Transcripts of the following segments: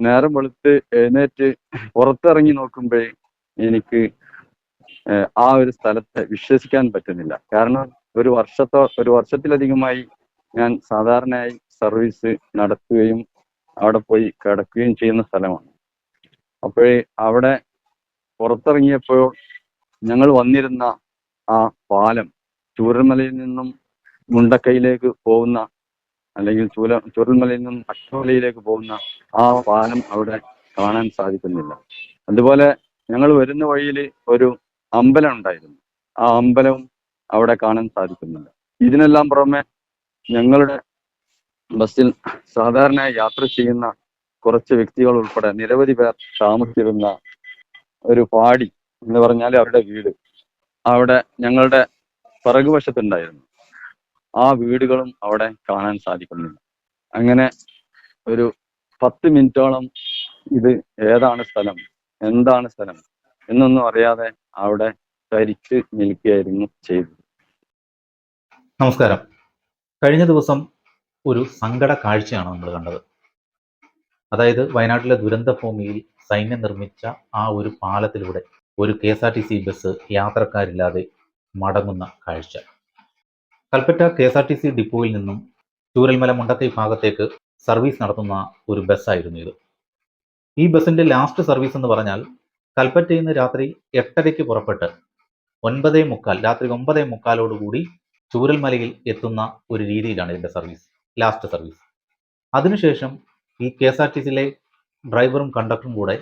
നേരം വെളുത്ത് എഴുന്നേറ്റ് പുറത്തിറങ്ങി നോക്കുമ്പോഴേ എനിക്ക് ആ ഒരു സ്ഥലത്തെ വിശ്വസിക്കാൻ പറ്റുന്നില്ല. കാരണം ഒരു വർഷത്തോ ഒരു വർഷത്തിലധികമായി ഞാൻ സാധാരണയായി സർവീസ് നടത്തുകയും അവിടെ പോയി കിടക്കുകയും ചെയ്യുന്ന സ്ഥലമാണ്. അപ്പോഴേ അവിടെ പുറത്തിറങ്ങിയപ്പോൾ ഞങ്ങൾ വന്നിരുന്ന ആ പാലം ചൂരൽമലയിൽ നിന്നും മുണ്ടക്കൈയിലേക്ക് പോകുന്ന അല്ലെങ്കിൽ ചൂല ചൂരൽമലയിൽ നിന്നും അക്ഷമലയിലേക്ക് പോകുന്ന ആ പാലം അവിടെ കാണാൻ സാധിക്കുന്നില്ല. അതുപോലെ ഞങ്ങൾ വരുന്ന വഴിയിൽ ഒരു അമ്പലം ഉണ്ടായിരുന്നു. ആ അമ്പലവും അവിടെ കാണാൻ സാധിക്കുന്നില്ല. ഇതിനെല്ലാം പുറമെ ഞങ്ങളുടെ ബസ്സിൽ സാധാരണ യാത്ര ചെയ്യുന്ന കുറച്ച് വ്യക്തികൾ ഉൾപ്പെടെ നിരവധി പേർ താമസിച്ചിരുന്ന ഒരു പാടി എന്ന് പറഞ്ഞാൽ അവരുടെ വീട്. അവിടെ ഞങ്ങളുടെ പിറകുവശത്തുണ്ടായിരുന്നു. ആ വീടുകളും അവിടെ കാണാൻ സാധിക്കുന്നില്ല അങ്ങനെ ഒരു പത്ത് മിനിറ്റോളം ഇത് ഏതാണ് സ്ഥലം എന്താണ് സ്ഥലം എന്നൊന്നും അറിയാതെ അവിടെ ധരിച്ച് നിൽക്കുകയായിരുന്നു ചെയ്തത്. നമസ്കാരം. കഴിഞ്ഞ ദിവസം ഒരു സങ്കട കാഴ്ചയാണ് നമ്മൾ കണ്ടത്. അതായത് വയനാട്ടിലെ ദുരന്ത ഭൂമിയിൽ സൈന്യം നിർമ്മിച്ച ആ ഒരു പാലത്തിലൂടെ ഒരു K S R T C bus യാത്രക്കാരില്ലാതെ മടങ്ങുന്ന കാഴ്ച. Kalpetta K S R T C ഡിപ്പോയിൽ നിന്നും ചൂരൽമല മുണ്ടക്കൈ ഭാഗത്തേക്ക് സർവീസ് നടത്തുന്ന ഒരു ബസ്സായിരുന്നു ഇത്. ഈ ബസ്സിന്റെ ലാസ്റ്റ് സർവീസ് എന്ന് പറഞ്ഞാൽ കൽപ്പറ്റയിൽ നിന്ന് രാത്രി എട്ടരയ്ക്ക് പുറപ്പെട്ട് ഒൻപതേ മുക്കാൽ രാത്രി ഒമ്പതേ മുക്കാലോടുകൂടി ചൂരൽമലയിൽ എത്തുന്ന ഒരു രീതിയിലാണ് ഇതിന്റെ സർവീസ് ലാസ്റ്റ് സർവീസ്. അതിനുശേഷം ഈ കെ എസ് ആർ ടി സിയിലെ ഡ്രൈവറും കണ്ടക്ടറും കൂടെ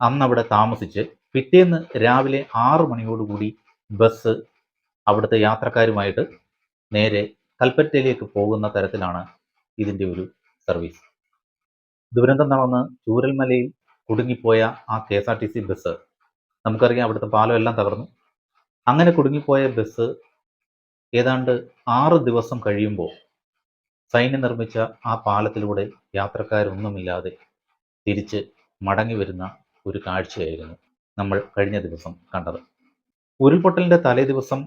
അന്ന് അവിടെ താമസിച്ച് പിറ്റേന്ന് രാവിലെ ആറു മണിയോടുകൂടി ബസ് അവിടുത്തെ യാത്രക്കാരുമായിട്ട് നേരെ കൽപ്പറ്റയിലേക്ക് പോകുന്ന തരത്തിലാണ് ഇതിന്റെ ഒരു സർവീസ് ദുരന്തം നടന്ന് ചൂരൽമലയിൽ കുടുങ്ങിപ്പോയ ആ K S R T C bus നമുക്കറിയാം അവിടുത്തെ പാലം എല്ലാം തകർന്നു. അങ്ങനെ കുടുങ്ങിപ്പോയ ബസ് ഏതാണ്ട് ആറ് ദിവസം കഴിയുമ്പോൾ സൈന്യം നിർമ്മിച്ച ആ പാലത്തിലൂടെ യാത്രക്കാരൊന്നുമില്ലാതെ തിരിച്ച് മടങ്ങി വരുന്ന ഒരു കാഴ്ചയായിരുന്നു നമ്മൾ കഴിഞ്ഞ ദിവസം കണ്ടത്. ഉരുൾപൊട്ടലിന്റെ തലേ ദിവസം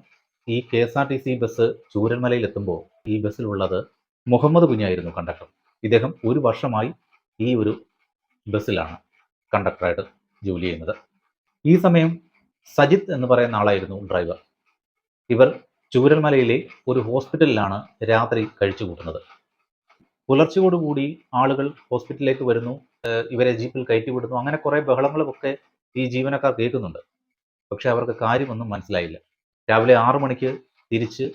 ഈ K S R T C bus ചൂരന്മലയിൽ എത്തുമ്പോൾ ഈ ബസ്സിലുള്ളത് മുഹമ്മദ് കുഞ്ഞായിരുന്നു കണ്ടക്ടർ ഇദ്ദേഹം ഒരു വർഷമായി ഈ ഒരു ബസ്സിലാണ് കണ്ടക്ടറായിട്ട് ജോലി ചെയ്യുന്നത്. ഈ സമയം സജിത്ത് എന്ന് പറയുന്ന ആളായിരുന്നു ഡ്രൈവർ ഇവർ ചൂരന്മലയിലെ ഒരു ഹോസ്പിറ്റലിലാണ് രാത്രി കഴിച്ചു കൂട്ടുന്നത് പുലർച്ചയോടുകൂടി ആളുകൾ ഹോസ്പിറ്റലിലേക്ക് വരുന്നു ഇവരെ ജീപ്പിൽ കയറ്റിവിടുന്നു അങ്ങനെ കുറേ ബഹളങ്ങളുമൊക്കെ ഈ ജീവനക്കാർ കേൾക്കുന്നുണ്ട്. പക്ഷെ അവർക്ക് കാര്യമൊന്നും മനസ്സിലായില്ല. രാവിലെ ആറു മണിക്ക് തിരിച്ച്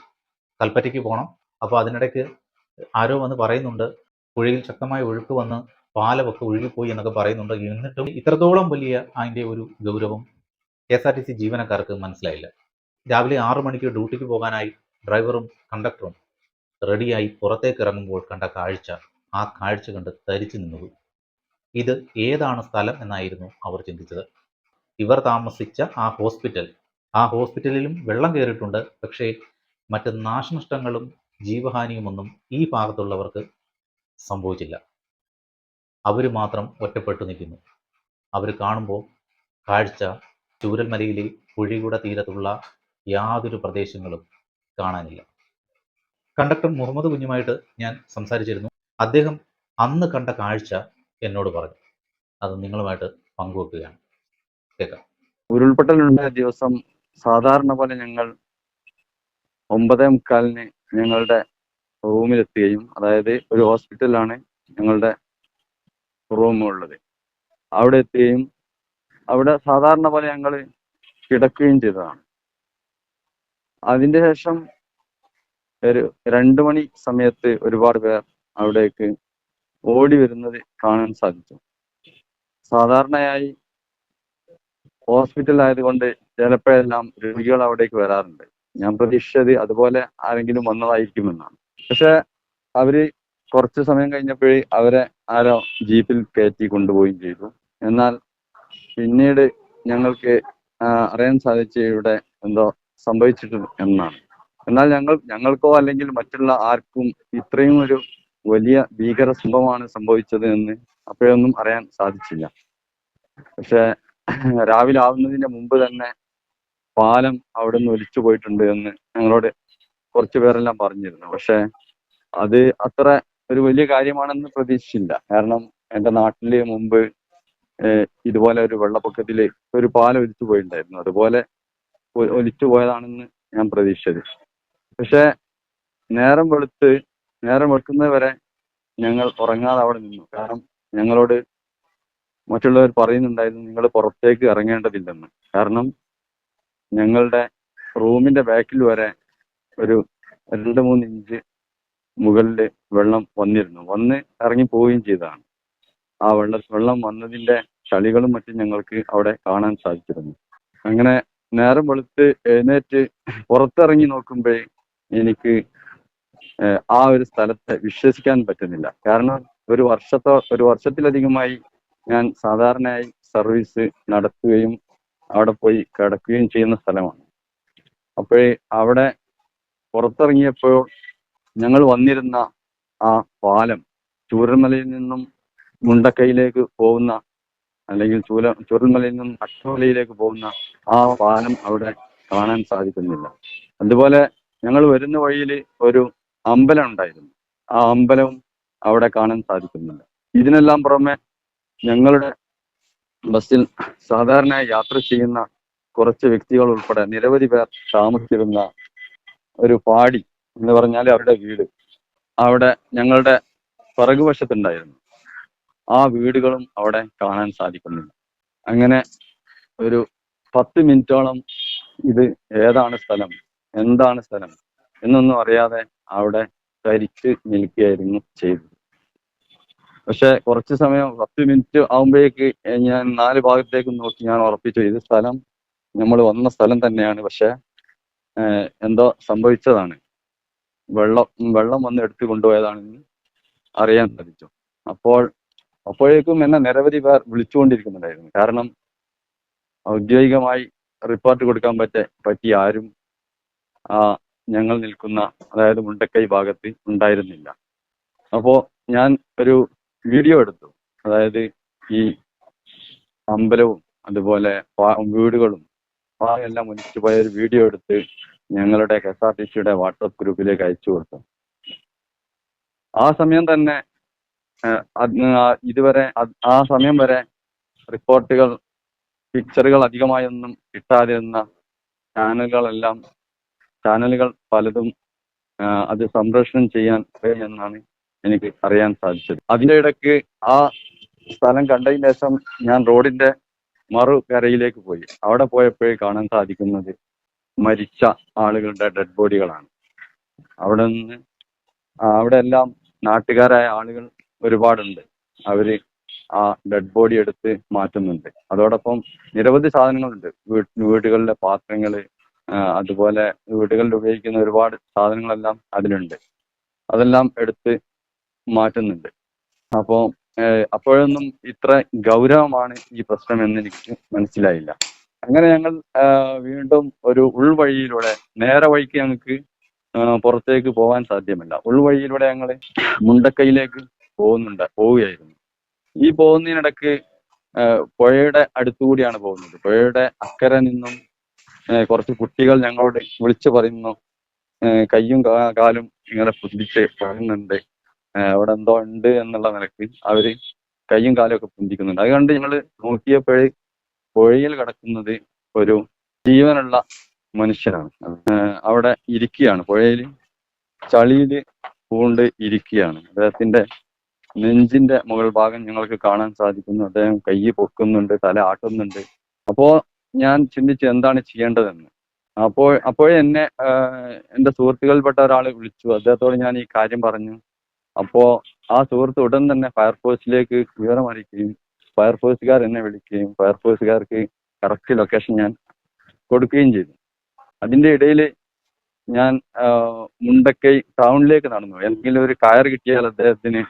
കൽപ്പറ്റയ്ക്ക് പോകണം അപ്പോൾ അതിനിടയ്ക്ക് ആരോ വന്ന് പറയുന്നുണ്ട് പുഴയിൽ ശക്തമായ ഒഴുക്ക് വന്ന് പാലമൊക്കെ ഒഴുകിപ്പോയി എന്നൊക്കെ പറയുന്നുണ്ട്. എന്നിട്ടും ഇത്രത്തോളം വലിയ അതിന്റെ ഒരു ഗൗരവം K S R T C ജീവനക്കാർക്ക് മനസ്സിലായില്ല. രാവിലെ ആറു മണിക്ക് ഡ്യൂട്ടിക്ക് പോകാനായി ഡ്രൈവറും കണ്ടക്ടറും റെഡിയായി പുറത്തേക്ക് ഇറങ്ങുമ്പോൾ കണ്ട കാഴ്ച ആ കാഴ്ച കണ്ട് തരിച്ചു നിന്നത്. ഇത് ഏതാണ് സ്ഥലം എന്നായിരുന്നു അവർ ചിന്തിച്ചത്. ഇവർ താമസിച്ച ആ ഹോസ്പിറ്റൽ ആ ഹോസ്പിറ്റലിലും വെള്ളം കയറിയിട്ടുണ്ട് പക്ഷേ മറ്റ് നാശനഷ്ടങ്ങളും ജീവഹാനിയുമൊന്നും ഈ ഭാഗത്തുള്ളവർക്ക് സംഭവിച്ചില്ല. അവർ മാത്രം ഒറ്റപ്പെട്ടു നിൽക്കുന്നു. അവർ കാണുമ്പോൾ കാഴ്ച ചൂരൽമലയിലെ പുഴിയുടെ തീരത്തുള്ള യാതൊരു പ്രദേശങ്ങളും കാണാനില്ല. കണ്ടക്ടർ മുഹമ്മദ് കുഞ്ഞുമായിട്ട് ഞാൻ സംസാരിച്ചിരുന്നു. അദ്ദേഹം അന്ന് കണ്ട കാഴ്ച എന്നോട് പറഞ്ഞു. അത് നിങ്ങളുമായിട്ട് പങ്കുവെക്കുകയാണ്. കേൾക്കാം. ഉരുൾപൊട്ടലുണ്ടായ ദിവസം സാധാരണ പോലെ ഞങ്ങൾ ഒമ്പതേ മുക്കാലിന് ഞങ്ങളുടെ റൂമിലെത്തുകയും അതായത് ഒരു ഹോസ്പിറ്റലിലാണ് ഞങ്ങളുടെ റൂം ഉള്ളത്. അവിടെ എത്തുകയും അവിടെ സാധാരണ പോലെ ഞങ്ങൾ കിടക്കുകയും ചെയ്തതാണ്. അതിന്റെ ശേഷം ഒരു രണ്ടു മണി സമയത്ത് ഒരുപാട് പേർ അവിടേക്ക് ഓടി വരുന്നത് കാണാൻ സാധിച്ചു. സാധാരണയായി ഹോസ്പിറ്റൽ ആയതുകൊണ്ട് ചിലപ്പോഴെല്ലാം രോഗികൾ അവിടേക്ക് വരാറുണ്ട്. ഞാൻ പ്രതീക്ഷിച്ചത് അതുപോലെ ആരെങ്കിലും വന്നതായിരിക്കുമെന്നാണ് പക്ഷെ അവർ കുറച്ച് സമയം കഴിഞ്ഞപ്പോഴേ അവരെ ആരോ ജീപ്പിൽ കയറ്റി കൊണ്ടുപോവുകയും ചെയ്തു. എന്നാൽ പിന്നീട് ഞങ്ങൾക്ക് അറിയാൻ സാധിച്ച ഇവിടെ എന്തോ സംഭവിച്ചിട്ട് എന്നാണ്. എന്നാൽ ഞങ്ങൾ ഞങ്ങൾക്കോ അല്ലെങ്കിൽ മറ്റുള്ള ആർക്കും ഇത്രയും ഒരു വലിയ ഭീകര സംഭവമാണ് സംഭവിച്ചത് എന്ന് അപ്പോഴൊന്നും അറിയാൻ സാധിച്ചില്ല. പക്ഷെ രാവിലെ ആവുന്നതിന്റെ മുമ്പ് തന്നെ പാലം അവിടെ നിന്ന് ഒലിച്ചു പോയിട്ടുണ്ട് എന്ന് ഞങ്ങളോട് കുറച്ചു പേരെല്ലാം പറഞ്ഞിരുന്നു. പക്ഷെ അത് അത്ര ഒരു വലിയ കാര്യമാണെന്ന് പ്രതീക്ഷിച്ചില്ല. കാരണം എന്റെ നാട്ടിൽ മുമ്പ് ഇതുപോലെ ഒരു വെള്ളപ്പൊക്കത്തിൽ ഒരു പാലം ഒലിച്ചു പോയിട്ടുണ്ടായിരുന്നു. അതുപോലെ ഒലിച്ചു പോയതാണെന്ന് ഞാൻ പ്രതീക്ഷിച്ചത്. പക്ഷെ നേരം വെളുത്ത് നേരം വെളുക്കുന്നത് വരെ ഞങ്ങൾ ഉറങ്ങാതെ അവിടെ നിന്നു. കാരണം ഞങ്ങളോട് മറ്റുള്ളവർ പറയുന്നുണ്ടായിരുന്നു നിങ്ങൾ പുറത്തേക്ക് ഇറങ്ങേണ്ടതില്ലെന്ന്. കാരണം ഞങ്ങളുടെ റൂമിന്റെ ബാക്കിൽ വരെ ഒരു രണ്ട് മൂന്ന് ഇഞ്ച് മുകളിൽ വെള്ളം വന്നിരുന്നു. വന്ന് ഇറങ്ങി പോവുകയും ചെയ്തതാണ്. ആ വെള്ള വെള്ളം വന്നതിന്റെ ചളികളും മറ്റും ഞങ്ങൾക്ക് അവിടെ കാണാൻ സാധിച്ചിരുന്നു. അങ്ങനെ നേരം വെളുത്ത് എഴുന്നേറ്റ് പുറത്തിറങ്ങി നോക്കുമ്പോൾ എനിക്ക് ആ ഒരു സ്ഥലത്തെ വിശ്വസിക്കാൻ പറ്റുന്നില്ല. കാരണം ഒരു വർഷത്തോ ഒരു വർഷത്തിലധികമായി ഞാൻ സാധാരണയായി സർവീസ് നടത്തുകയും അവിടെ പോയി കിടക്കുകയും ചെയ്യുന്ന സ്ഥലമാണ്. അപ്പോഴേ അവിടെ പുറത്തിറങ്ങിയപ്പോൾ ഞങ്ങൾ വന്നിരുന്ന ആ പാലം ചൂരൽമലയിൽ നിന്നും മുണ്ടക്കൈയിലേക്ക് പോകുന്ന അല്ലെങ്കിൽ ചൂല ചൂരൽമലയിൽ നിന്നും അട്ടമലയിലേക്ക് പോകുന്ന ആ പാലം അവിടെ കാണാൻ സാധിക്കുന്നില്ല. അതുപോലെ ഞങ്ങൾ വരുന്ന വഴിയിൽ ഒരു അമ്പലം ഉണ്ടായിരുന്നു. ആ അമ്പലവും അവിടെ കാണാൻ സാധിക്കുന്നില്ല. ഇതിനെല്ലാം പുറമെ ഞങ്ങളുടെ ബസ്സിൽ സാധാരണയായി യാത്ര ചെയ്യുന്ന കുറച്ച് വ്യക്തികൾ ഉൾപ്പെടെ നിരവധി പേർ താമസിച്ചിരുന്ന ഒരു പാടി എന്ന് പറഞ്ഞാൽ അവരുടെ വീട്. അവിടെ ഞങ്ങളുടെ പിറകുവശത്തുണ്ടായിരുന്നു ആ വീടുകളും അവിടെ കാണാൻ സാധിക്കുന്നില്ല അങ്ങനെ ഒരു പത്ത് മിനിറ്റോളം ഇത് ഏതാണ് സ്ഥലം എന്താണ് സ്ഥലം എന്നൊന്നും അറിയാതെ അവിടെ തരിച്ച് നിൽക്കുകയായിരുന്നു ചെയ്തത്. പക്ഷെ കുറച്ച് സമയം പത്ത് മിനിറ്റ് ആകുമ്പോഴേക്ക് ഞാൻ നാല് ഭാഗത്തേക്ക് നോക്കി ഞാൻ ഉറപ്പിച്ചു. ഇത് സ്ഥലം നമ്മൾ വന്ന സ്ഥലം തന്നെയാണ്. പക്ഷെ എന്തോ സംഭവിച്ചതാണ്. വെള്ളം വെള്ളം വന്ന് എടുത്തു കൊണ്ടുപോയതാണെന്ന് അറിയാൻ സാധിച്ചു. അപ്പോൾ അപ്പോഴേക്കും എന്നെ നിരവധി പേർ വിളിച്ചുകൊണ്ടിരിക്കുന്നുണ്ടായിരുന്നു. കാരണം ഔദ്യോഗികമായി റിപ്പോർട്ട് കൊടുക്കാൻ പറ്റ പറ്റിയ ആരും ആ ഞങ്ങൾ നിൽക്കുന്ന അതായത് മുണ്ടക്കൈ ഭാഗത്ത് ഉണ്ടായിരുന്നില്ല. അപ്പോ ഞാൻ ഒരു വീഡിയോ എടുത്തു. അതായത് ഈ അമ്പലവും അതുപോലെ വീടുകളും എല്ലാം ഒലിച്ചു പോയ ഒരു വീഡിയോ എടുത്ത് ഞങ്ങളുടെ എസ് ആർ ടി സിയുടെ വാട്സപ്പ് ഗ്രൂപ്പിലേക്ക് അയച്ചു കൊടുത്തു. ആ സമയം തന്നെ ഇതുവരെ ആ സമയം വരെ റിപ്പോർട്ടുകൾ പിക്ചറുകൾ അധികമായൊന്നും കിട്ടാതിരുന്ന ചാനലുകളെല്ലാം ചാനലുകൾ പലതും അത് സംപ്രേഷണം ചെയ്യാൻ കഴിയുമെന്നാണ് എനിക്ക് അറിയാൻ സാധിച്ചത്. അതിന്റെ ഇടയ്ക്ക് ആ സ്ഥലം കണ്ടതിന് ശേഷം ഞാൻ റോഡിന്റെ മറുകരയിലേക്ക് പോയി. അവിടെ പോയപ്പോഴേ കാണാൻ സാധിക്കുന്നത് മരിച്ച ആളുകളുടെ ഡെഡ് ബോഡികളാണ് അവിടെ നിന്ന് അവിടെ എല്ലാം നാട്ടുകാരായ ആളുകൾ ഒരുപാടുണ്ട്. അവർ ആ ഡെഡ് ബോഡി എടുത്ത് മാറ്റുന്നുണ്ട്. അതോടൊപ്പം നിരവധി സാധനങ്ങളുണ്ട്. വീടുകളിലെ പാത്രങ്ങൾ അതുപോലെ വീടുകളിൽ ഉപയോഗിക്കുന്ന ഒരുപാട് സാധനങ്ങളെല്ലാം അതിലുണ്ട്. അതെല്ലാം എടുത്ത് മാറ്റുന്നുണ്ട്. അപ്പോ ഏഹ്, അപ്പോഴൊന്നും ഇത്ര ഗൗരവമാണ് ഈ പ്രശ്നം എന്ന് എനിക്ക് മനസ്സിലായില്ല. അങ്ങനെ ഞങ്ങൾ വീണ്ടും ഒരു ഉൾവഴിയിലൂടെ നേരെ വഴിക്ക് ഞങ്ങൾക്ക് പുറത്തേക്ക് പോകാൻ സാധ്യമല്ല. ഉൾവഴിയിലൂടെ ഞങ്ങൾ മുണ്ടക്കൈയിലേക്ക് പോകുന്നുണ്ട് പോവുകയായിരുന്നു. ഈ പോകുന്നതിനിടക്ക് പുഴയുടെ അടുത്തുകൂടിയാണ് പോകുന്നത്. പുഴയുടെ അക്കരെ നിന്നും കുറച്ച് കുട്ടികൾ ഞങ്ങളോട് വിളിച്ചു പറയുന്നു കയ്യും കാലും ഇങ്ങനെ പുതിച്ച് പറയുന്നുണ്ട്. അവിടെ എന്തോ ഉണ്ട് എന്നുള്ള നിലയ്ക്ക് അവർ കൈയും കാലും ഒക്കെ പൊന്തിക്കുന്നുണ്ട് അത് കണ്ട് ഞങ്ങൾ നോക്കിയപ്പോഴേ പുഴയിൽ കിടക്കുന്നത് ഒരു ജീവനുള്ള മനുഷ്യനാണ്. അവിടെ ഇരിക്കുകയാണ്. പുഴയിൽ ചളിയിൽ പൂണ്ട് ഇരിക്കുകയാണ്. അദ്ദേഹത്തിന്റെ നെഞ്ചിന്റെ മുകൾ ഭാഗം ഞങ്ങൾക്ക് കാണാൻ സാധിക്കുന്നു. അദ്ദേഹം കൈ പൊക്കുന്നുണ്ട് തല ആട്ടുന്നുണ്ട്. അപ്പോ ഞാൻ ചിന്തിച്ചു എന്താണ് ചെയ്യേണ്ടതെന്ന്. അപ്പോൾ അപ്പോഴെന്നെ ആഹ്, എന്റെ സുഹൃത്തുക്കളിൽപ്പെട്ട ഒരാൾ വിളിച്ചു. അദ്ദേഹത്തോട് ഞാൻ ഈ കാര്യം പറഞ്ഞു. അപ്പോ ആ സുഹൃത്ത് ഉടൻ തന്നെ ഫയർഫോഴ്സിലേക്ക് വിവരം അറിയിക്കുകയും ഫയർഫോഴ്സുകാർ എന്നെ വിളിക്കുകയും ഫയർഫോഴ്സുകാർക്ക് കറക്റ്റ് ലൊക്കേഷൻ ഞാൻ കൊടുക്കുകയും ചെയ്തു. അതിന്റെ ഇടയിൽ ഞാൻ മുണ്ടക്കൈ ടൗണിലേക്ക് നടന്നു. എന്തെങ്കിലും ഒരു കയർ കിട്ടിയാൽ അദ്ദേഹത്തിന്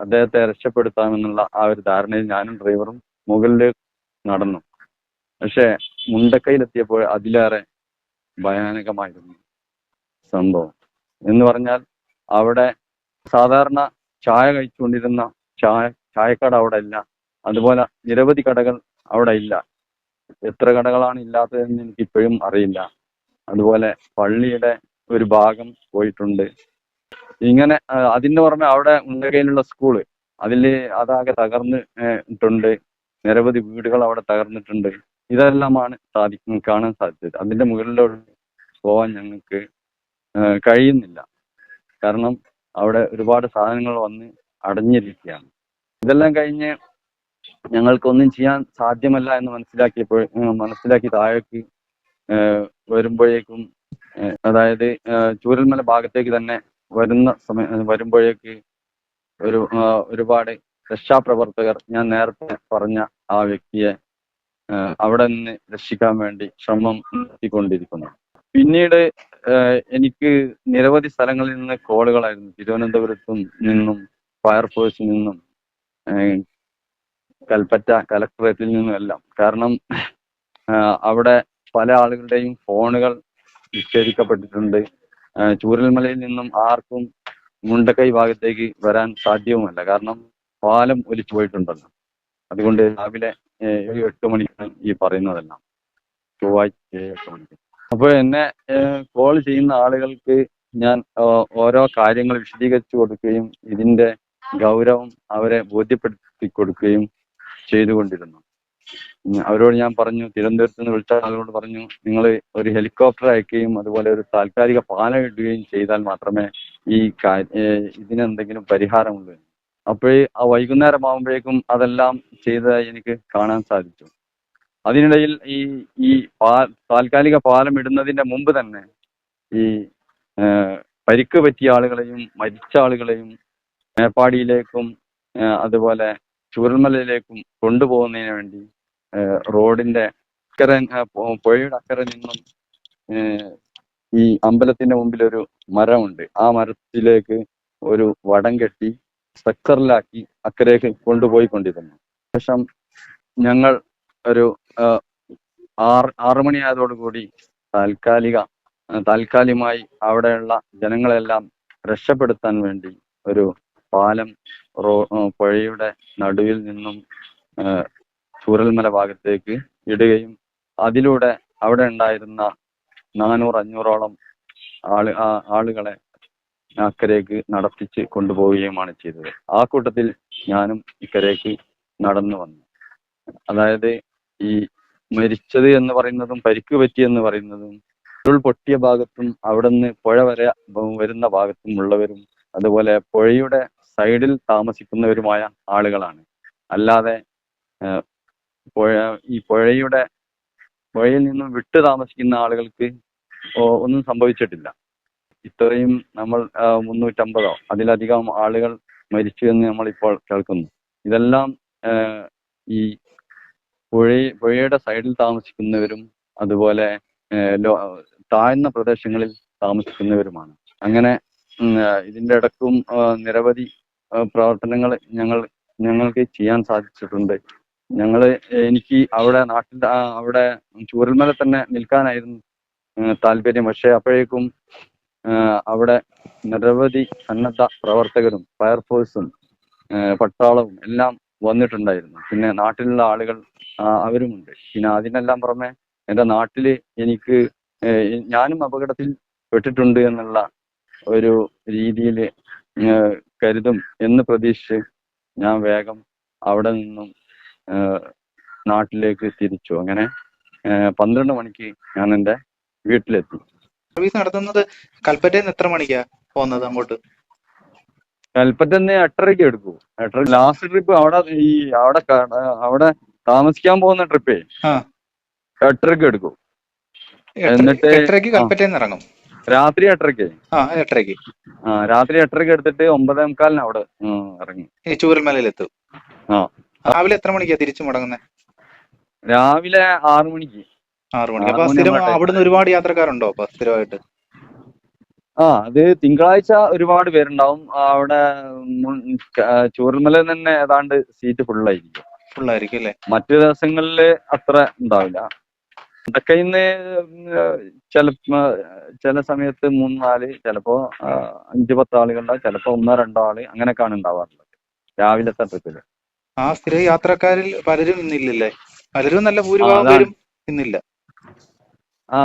അദ്ദേഹത്തെ രക്ഷപ്പെടുത്താമെന്നുള്ള ആ ഒരു ധാരണയിൽ ഞാനും ഡ്രൈവറും മുകളിലേക്ക് നടന്നു. പക്ഷേ മുണ്ടക്കൈയിലെത്തിയപ്പോൾ അതിലേറെ ഭയാനകമായിരുന്നു സംഭവം. എന്ന് പറഞ്ഞാൽ അവിടെ സാധാരണ ചായ കഴിച്ചുകൊണ്ടിരുന്ന ചായ ചായക്കട അവിടെ ഇല്ല. അതുപോലെ നിരവധി കടകൾ അവിടെ ഇല്ല. എത്ര കടകളാണ് ഇല്ലാത്തതെന്ന് എനിക്ക് ഇപ്പോഴും അറിയില്ല. അതുപോലെ പള്ളിയുടെ ഒരു ഭാഗം പോയിട്ടുണ്ട്. ഇങ്ങനെ അതിന് പുറമെ അവിടെ ഉണ്ടകയിലുള്ള സ്കൂൾ. അതിൽ അതാകെ തകർന്ന് ഇട്ടുണ്ട് നിരവധി വീടുകൾ അവിടെ തകർന്നിട്ടുണ്ട്. ഇതെല്ലാമാണ് സാധിക്കും കാണാൻ സാധിച്ചത്. അതിന്റെ മുകളിലോട്ട് പോവാൻ ഞങ്ങൾക്ക് കഴിയുന്നില്ല. കാരണം അവിടെ ഒരുപാട് സാധനങ്ങൾ വന്ന് അടഞ്ഞിരിക്കുകയാണ്. ഇതെല്ലാം കഴിഞ്ഞ് ഞങ്ങൾക്കൊന്നും ചെയ്യാൻ സാധ്യമല്ല എന്ന് മനസ്സിലാക്കിയപ്പോൾ മനസ്സിലാക്കി താഴേക്ക് വരുമ്പോഴേക്കും അതായത് ചൂരൽമല ഭാഗത്തേക്ക് തന്നെ വരുന്ന സമയം വരുമ്പോഴേക്ക് ഒരു ഒരുപാട് രക്ഷാപ്രവർത്തകർ ഞാൻ നേരത്തെ പറഞ്ഞ ആ വ്യക്തിയെ അവിടെ നിന്ന് രക്ഷിക്കാൻ വേണ്ടി ശ്രമം നടത്തിക്കൊണ്ടിരിക്കുന്നു. പിന്നീട് എനിക്ക് നിരവധി സ്ഥലങ്ങളിൽ നിന്ന് കോളുകളായിരുന്നു. തിരുവനന്തപുരത്തും നിന്നും ഫയർഫോഴ്സിൽ നിന്നും കൽപ്പറ്റ കലക്ടറേറ്റിൽ നിന്നും എല്ലാം. കാരണം അവിടെ പല ആളുകളുടെയും ഫോണുകൾ വിച്ഛേദിക്കപ്പെട്ടിട്ടുണ്ട് ചൂരൽമലയിൽ നിന്നും ആർക്കും മുണ്ടക്കൈ ഭാഗത്തേക്ക് വരാൻ സാധ്യവുമല്ല കാരണം പാലം ഒലിച്ചു പോയിട്ടുണ്ടല്ലോ. അതുകൊണ്ട് രാവിലെ ഏഴ് എട്ട് മണിക്കാണ് ഈ പറയുന്നതെല്ലാം. ചൊവ്വാഴ്ച ഏഴ് എട്ട് മണിക്ക്. അപ്പോൾ എന്നെ കോൾ ചെയ്യുന്ന ആളുകൾക്ക് ഞാൻ ഓരോ കാര്യങ്ങൾ വിശദീകരിച്ചു കൊടുക്കുകയും ഇതിന്റെ ഗൗരവം അവരെ ബോധ്യപ്പെടുത്തി കൊടുക്കുകയും ചെയ്തുകൊണ്ടിരുന്നു അവരോട് ഞാൻ പറഞ്ഞു തിരുവനന്തപുരത്ത് നിന്ന് വിളിച്ച ആളുകളോട് പറഞ്ഞു നിങ്ങൾ ഒരു ഹെലികോപ്റ്റർ അയക്കുകയും അതുപോലെ ഒരു താൽക്കാലിക പാലം ഇടുകയും ചെയ്താൽ മാത്രമേ ഈ ഇതിനെന്തെങ്കിലും പരിഹാരമുള്ളൂ. അപ്പോഴേ ആ വൈകുന്നേരം ആകുമ്പോഴേക്കും അതെല്ലാം ചെയ്തതായി എനിക്ക് കാണാൻ സാധിച്ചു അതിനിടയിൽ ഈ ഈ താൽക്കാലിക പാലം ഇടുന്നതിന്റെ മുമ്പ് തന്നെ ഈ പരിക്ക് പറ്റിയ ആളുകളെയും മരിച്ച ആളുകളെയും മേപ്പാടിയിലേക്കും അതുപോലെ ചൂരൽമലയിലേക്കും കൊണ്ടുപോകുന്നതിന് വേണ്ടി റോഡിന്റെ അക്കരെ പുഴയുടെ അക്കര നിന്നും ഈ അമ്പലത്തിന്റെ മുമ്പിൽ ഒരു മരമുണ്ട്. ആ മരത്തിലേക്ക് ഒരു വടം കെട്ടി സ്ട്രക്ചറിലാക്കി അക്കരേക്ക് കൊണ്ടുപോയിക്കൊണ്ടിരുന്നു. ശേഷം ഞങ്ങൾ ഒരു ആറ് ആറു മണിയായതോടുകൂടി താൽക്കാലിക താൽക്കാലികമായി അവിടെയുള്ള ജനങ്ങളെല്ലാം രക്ഷപ്പെടുത്താൻ വേണ്ടി ഒരു പാലം റോ പുഴയുടെ നടുവിൽ നിന്നും ചൂരൽമല ഭാഗത്തേക്ക് ഇടുകയും അതിലൂടെ അവിടെ ഉണ്ടായിരുന്ന നാനൂറ് അഞ്ഞൂറോളം ആൾ ആളുകളെ അക്കരേക്ക് നടത്തിച്ച് കൊണ്ടുപോവുകയുമാണ് ചെയ്തത്. ആ കൂട്ടത്തിൽ ഞാനും ഇക്കരേക്ക് നടന്നു വന്നു. അതായത് ഈ മരിച്ചത് എന്ന് പറയുന്നതും പരിക്ക് പറ്റി എന്ന് പറയുന്നതും ഉരുൾ പൊട്ടിയ ഭാഗത്തും അവിടെ നിന്ന് പുഴ വരെ വരുന്ന ഭാഗത്തും ഉള്ളവരും അതുപോലെ പുഴയുടെ സൈഡിൽ താമസിക്കുന്നവരുമായ ആളുകളാണ്. അല്ലാതെ പുഴ ഈ പുഴയുടെ പുഴയിൽ നിന്നും വിട്ടു താമസിക്കുന്ന ആളുകൾക്ക് ഒന്നും സംഭവിച്ചിട്ടില്ല. ഇത്രയും നമ്മൾ മുന്നൂറ്റമ്പതോ അതിലധികം ആളുകൾ മരിച്ചു എന്ന് നമ്മൾ ഇപ്പോൾ കേൾക്കുന്നു. ഇതെല്ലാം ഈ പുഴ പുഴയുടെ സൈഡിൽ താമസിക്കുന്നവരും അതുപോലെ താഴ്ന്ന പ്രദേശങ്ങളിൽ താമസിക്കുന്നവരുമാണ്. അങ്ങനെ ഇതിന്റെ ഇടക്കും നിരവധി പ്രവർത്തനങ്ങൾ ഞങ്ങൾ ഞങ്ങൾക്ക് ചെയ്യാൻ സാധിച്ചിട്ടുണ്ട്. ഞങ്ങൾ എനിക്ക് അവിടെ നാട്ടിൽ അവിടെ ചൂരൽമല തന്നെ നിൽക്കാനായിരുന്നു താല്പര്യം. പക്ഷെ അപ്പോഴേക്കും അവിടെ നിരവധി സന്നദ്ധ പ്രവർത്തകരും ഫയർഫോഴ്സും പട്ടാളവും എല്ലാം വന്നിട്ടുണ്ടായിരുന്നു. പിന്നെ നാട്ടിലുള്ള ആളുകൾ അവരുമുണ്ട്. പിന്നെ അതിനെല്ലാം പുറമെ എന്റെ നാട്ടിൽ എനിക്ക് ഞാനും അപകടത്തിൽ പെട്ടിട്ടുണ്ട് എന്നുള്ള ഒരു രീതിയിൽ കരുതും എന്ന് പ്രതീക്ഷിച്ച് ഞാൻ വേഗം അവിടെ നിന്നും നാട്ടിലേക്ക് തിരിച്ചു. അങ്ങനെ പന്ത്രണ്ട് മണിക്ക് ഞാൻ എന്റെ വീട്ടിലെത്തി. സർവീസ് നടത്തുന്നത് കൽപ്പറ്റയിൽ നിന്ന് എത്ര മണിക്കാ പോകുന്നത് അങ്ങോട്ട്? കൽപ്പറ്റന്ന് എട്ടരയ്ക്ക് എടുക്കൂ. എട്ടര ലാസ്റ്റ് ട്രിപ്പ് അവിടെ ഈ അവിടെ അവിടെ താമസിക്കാൻ പോകുന്ന ട്രിപ്പേ. എട്ടരയ്ക്ക് എടുക്കൂ. എന്നിട്ട് എട്ടരയ്ക്ക് കൽപ്പറ്റയിൽ ഇറങ്ങും. രാത്രി എട്ടരയ്ക്ക്? ആ എട്ടരയ്ക്ക്. ആ രാത്രി എട്ടരയ്ക്ക് എടുത്തിട്ട് ഒമ്പതേ മുക്കാലിന് അവിടെ ഇറങ്ങി. ചൂരൽമലയിലെത്തും. ആ. രാവിലെ എത്ര മണിക്കാ തിരിച്ചു മടങ്ങുന്നത് രാവിലെ ആറു മണിക്ക്. ആറു മണിക്ക്. അപ്പൊ സ്ഥിരം അവിടുന്ന് ഒരുപാട് യാത്രക്കാരുണ്ടോ? അപ്പൊ സ്ഥിരമായിട്ട്. ആ അത് തിങ്കളാഴ്ച ഒരുപാട് പേരുണ്ടാവും. അവിടെ ചൂരൽമല തന്നെ ഏതാണ്ട് സീറ്റ് ഫുള്ളായിരിക്കും ഫുള്ളായിരിക്കും അല്ലേ? മറ്റു ദിവസങ്ങളിൽ അത്ര ഉണ്ടാവില്ല. അതൊക്കെ ഇന്ന് ചില ചില സമയത്ത് മൂന്ന് നാല് ചിലപ്പോ അഞ്ചു പത്ത് ആളുകളുണ്ടാവും ചിലപ്പോ ഒന്നോ രണ്ടോ ആൾ അങ്ങനെയൊക്കെയാണ് ഉണ്ടാവാറുള്ളത്. രാവിലത്തെ ട്രിപ്പിൽ ആ സ്ഥിര യാത്രക്കാരിൽ പലരും ഇന്നില്ലല്ലേ പലരും നല്ല ഭൂരിഭാഗം. പേരും ഇന്നില്ല ആ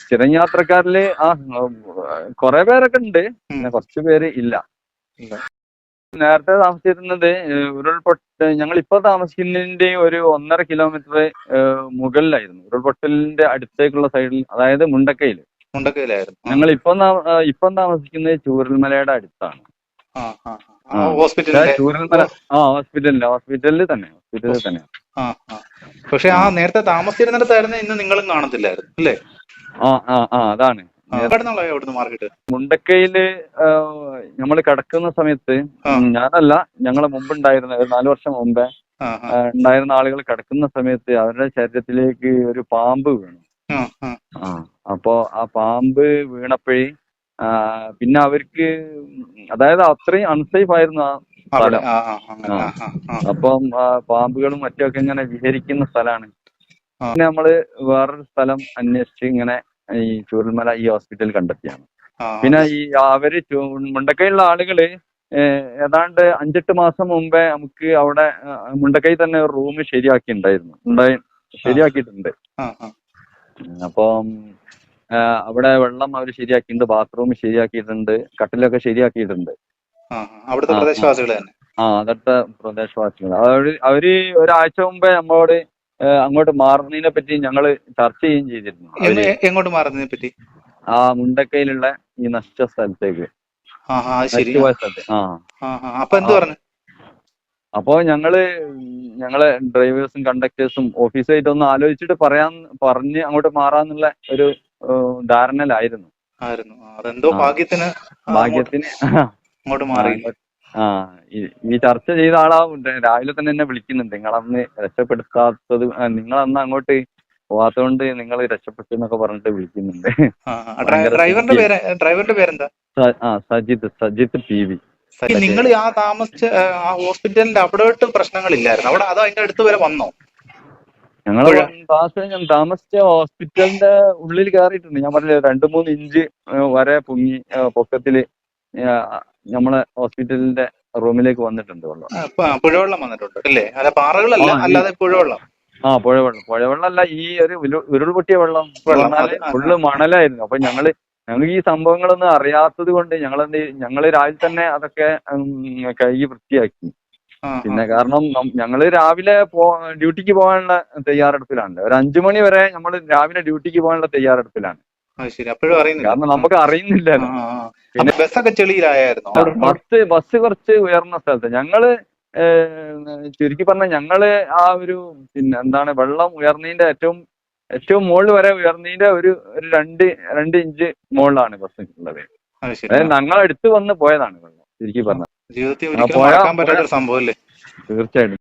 സ്ഥിരം യാത്രക്കാരിൽ ആ കുറെ പേരൊക്കെ ഉണ്ട് പിന്നെ കുറച്ച് പേര് ഇല്ല. നേരത്തെ താമസിച്ചിരുന്നത് ഉരുൾപൊട്ട ഞങ്ങൾ ഇപ്പൊ താമസിക്കുന്നതിന്റെ ഒരു ഒന്നര കിലോമീറ്റർ മുകളിലായിരുന്നു. ഉരുൾപൊട്ടലിന്റെ അടുത്തേക്കുള്ള സൈഡിൽ അതായത് മുണ്ടക്കയിൽ. മുണ്ടക്കയിലായിരുന്നു. ഞങ്ങൾ ഇപ്പം ഇപ്പം താമസിക്കുന്നത് ചൂരൽമലയുടെ അടുത്താണ്. ആ, ആ. ഹോസ്പിറ്റലിന്റെ ചൂരൽമല ആ ഹോസ്പിറ്റലിൽ തന്നെ ഹോസ്പിറ്റലിൽ തന്നെ ആ ആ. പക്ഷെ ആ നേരത്തെ താമസിച്ചിരുന്നിടത്തായിരുന്നു ഇന്ന് നിങ്ങളും കാണത്തില്ലായിരുന്നു അല്ലേ? ആ ആ ആ അതാണ്. അവിടുന്ന് മാർക്കറ്റ്? മുണ്ടക്കയിൽ നമ്മൾ കിടക്കുന്ന സമയത്ത് ഞാനല്ല ഞങ്ങളെ മുമ്പുണ്ടായിരുന്ന ഒരു നാല് വർഷം മുമ്പേ ഉണ്ടായിരുന്ന ആളുകൾ കിടക്കുന്ന സമയത്ത് അവരുടെ ശരീരത്തിലേക്ക് ഒരു പാമ്പ് വീണു. അപ്പോ ആ പാമ്പ് വീണപ്പോഴേ പിന്നെ അവർക്ക് അതായത് അത്രയും അൺസേഫ് ആയിരുന്നു ആ സ്ഥലം അപ്പം പാമ്പുകളും മറ്റൊക്കെ ഇങ്ങനെ വിഹരിക്കുന്ന സ്ഥലമാണ്. പിന്നെ നമ്മൾ വേറൊരു സ്ഥലം അന്വേഷിച്ച് ഇങ്ങനെ ഈ ചൂരൽമല ഈ ഹോസ്പിറ്റൽ കണ്ടെത്തിയാണ്. പിന്നെ ഈ അവർ മുണ്ടക്കൈയുള്ള ആളുകൾ ഏഹ്, ഏതാണ്ട് അഞ്ചെട്ട് മാസം മുമ്പേ നമുക്ക് അവിടെ മുണ്ടക്കൈ തന്നെ റൂം ശരിയാക്കി ഉണ്ടായിരുന്നു ഉണ്ടായി ശരിയാക്കിയിട്ടുണ്ട്. അപ്പം അവിടെ വെള്ളം അവർ ശരിയാക്കിയിട്ടുണ്ട് ബാത്റൂം ശരിയാക്കിയിട്ടുണ്ട് കട്ടിലൊക്കെ ശരിയാക്കിയിട്ടുണ്ട്. അവിടുത്തെ. പ്രദേശവാസികൾ തന്നെ. ആ അതൊക്കെ പ്രദേശവാസികൾ അവർ അവർ ഒരാഴ്ച മുമ്പേ നമ്മളോട് അങ്ങോട്ട് മാറുന്നതിനെ പറ്റി ഞങ്ങൾ ചർച്ച ചെയ്യുകയും ചെയ്തിരുന്നു. എങ്ങോട്ട് മാറുന്നതിനെ പറ്റി? ആ മുണ്ടക്കയിലുള്ള ഈ നശിച്ച സ്ഥലത്തേക്ക്. അപ്പൊ ഞങ്ങൾ ഞങ്ങളെ ഡ്രൈവേഴ്സും കണ്ടക്ടേഴ്സും ഓഫീസായിട്ട് ഒന്ന് ആലോചിച്ചിട്ട് പറയാൻ പറഞ്ഞ് അങ്ങോട്ട് മാറാന്നുള്ള ഒരു ധാരണയിലായിരുന്നു. ഭാഗ്യത്തിന് അങ്ങോട്ട് മാറി ആ ഈ- ചർച്ച ചെയ്ത ആളാവും രാവിലെ തന്നെ എന്നെ വിളിക്കുന്നുണ്ട്. നിങ്ങളന്ന് രക്ഷപ്പെടുത്താത്തത് നിങ്ങൾ നിങ്ങളന്ന് അങ്ങോട്ട് പോവാത്തോണ്ട് നിങ്ങൾ രക്ഷപ്പെട്ടു എന്നൊക്കെ പറഞ്ഞിട്ട് വിളിക്കുന്നുണ്ട്. ഡ്രൈവറിന്റെ പേര് ഡ്രൈവറിന്റെ പേരെന്താ? ആ സജിത്ത് സജിത്ത് പി വി. നിങ്ങൾ ആ താമസിച്ച ആ, ഹോസ്പിറ്റലിന്റെ അവിടോട്ട് പ്രശ്നങ്ങളില്ലായിരുന്നു. അവിടെ അത് അതിന്റെ അടുത്ത് വരെ വന്നോ? ഞങ്ങൾ താമസിച്ച ഹോസ്പിറ്റലിന്റെ ഉള്ളിൽ കയറിയിട്ടുണ്ട് ഞാൻ പറഞ്ഞില്ലേ രണ്ടു മൂന്ന് ഇഞ്ച് വരെ പൊങ്ങി പൊക്കത്തിൽ നമ്മളെ ഹോസ്പിറ്റലിന്റെ റൂമിലേക്ക് വന്നിട്ടുണ്ട് വെള്ളം പുഴവെള്ളം വന്നിട്ടുണ്ട് അല്ലേ? അല്ല പാറകളല്ല അല്ലാതെ പുഴവെള്ളം. ആ പുഴവെള്ളം. അല്ല ഈ ഒരു ഉരുൾപൊട്ടിയ വെള്ളം ഫുള്ള് മണലായിരുന്നു. അപ്പൊ ഞങ്ങൾ ഞങ്ങൾക്ക് ഈ സംഭവങ്ങളൊന്നും അറിയാത്തത് കൊണ്ട് ഞങ്ങൾ? ഞങ്ങൾ രാവിലെ തന്നെ അതൊക്കെ കഴുകി വൃത്തിയാക്കി. പിന്നെ കാരണം ഞങ്ങൾ രാവിലെ പോ ഡ്യൂട്ടിക്ക് പോകാനുള്ള തയ്യാറെടുപ്പിലാണ്. ഒരു അഞ്ചു മണി വരെ നമ്മൾ രാവിലെ ഡ്യൂട്ടിക്ക് പോകാനുള്ള തയ്യാറെടുപ്പിലാണ്. ശരി. അപ്പോഴും അറിയുന്നില്ല. കാരണം നമുക്ക് അറിയുന്നില്ല ആ. ബസ്സൊക്കെ ചെളിയിലായിരുന്നു ബസ് ബസ് കുറച്ച് ഉയർന്ന സ്ഥലത്ത്. ഞങ്ങൾ ചുരുക്കി പറഞ്ഞ ഞങ്ങൾ ആ ഒരു പിന്നെ എന്താണ് വെള്ളം ഉയർന്നതിന്റെ ഏറ്റവും ഏറ്റവും മുകളിൽ വരെ ഉയർന്നതിന്റെ ഒരു ഒരു രണ്ട് രണ്ട് ഇഞ്ച് മുകളിലാണ് ബസ് ഉള്ളത്. അതായത് ഞങ്ങൾ അടുത്ത് വന്ന് പോയതാണ് വെള്ളം ചുരുക്കി പറഞ്ഞ. തീർച്ചയായിട്ടും.